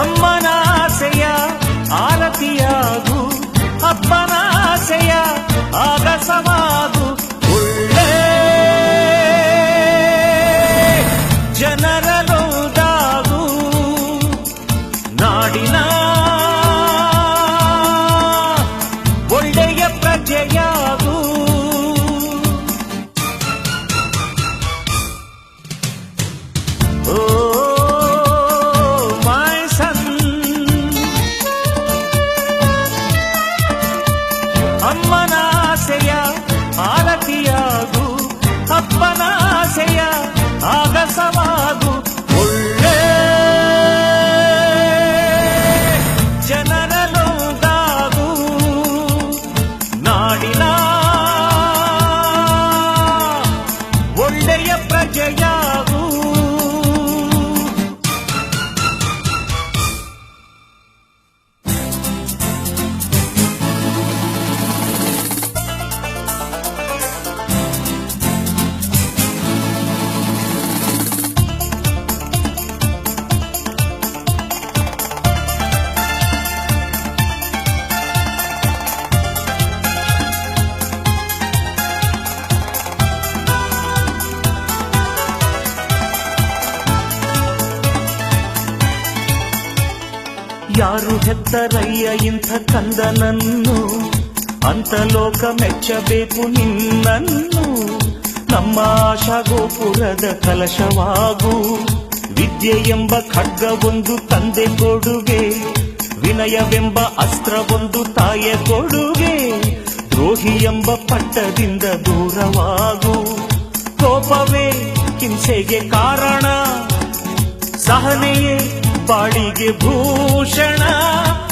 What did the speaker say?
ಅಮ್ಮನಾಸೆಯ ಆರತಿಯಾಗು ಅಪ್ಪನಾಸೆಯ ಆಗಸವಾಗು ಒಳ್ಳೆ ಜನರಲೊಂದಾಗು ನಾಡಿನ ಒಳ್ಳೆಯ ಪ್ರಜೆಯಾಗು ಓ ನಾಡಿನ ಒಳ್ಳೆಯ ಪ್ರಜೆಯಾಗು ಯಾರು ಹೆತ್ತರಯ್ಯ ಇಂಥ ಕಂದನನ್ನು? ಅಂತ ಲೋಕ ಮೆಚ್ಚಬೇಕು ನಿನ್ನನ್ನು. ನಮ್ಮ ಆಶಾ ಗೋಪುರದ ಕಲಶವಾಗು. ವಿದ್ಯೆ ಎಂಬ ಖಡ್ಗವೊಂದು ತಂದೆ ಕೊಡುಗೆ. ವಿನಯವೆಂಬ ಅಸ್ತ್ರವೊಂದು ತಾಯ ಕೊಡುಗೆ. ದ್ರೋಹಿ ಎಂಬ ಪಟ್ಟದಿಂದ ದೂರವಾಗು. ಕೋಪವೇ ಹಿಂಸೆಗೆ ಕಾರಣ. ಸಹನೆಯೇ ಬಾಳಿಗೆ ಭೂಷಣ ಆ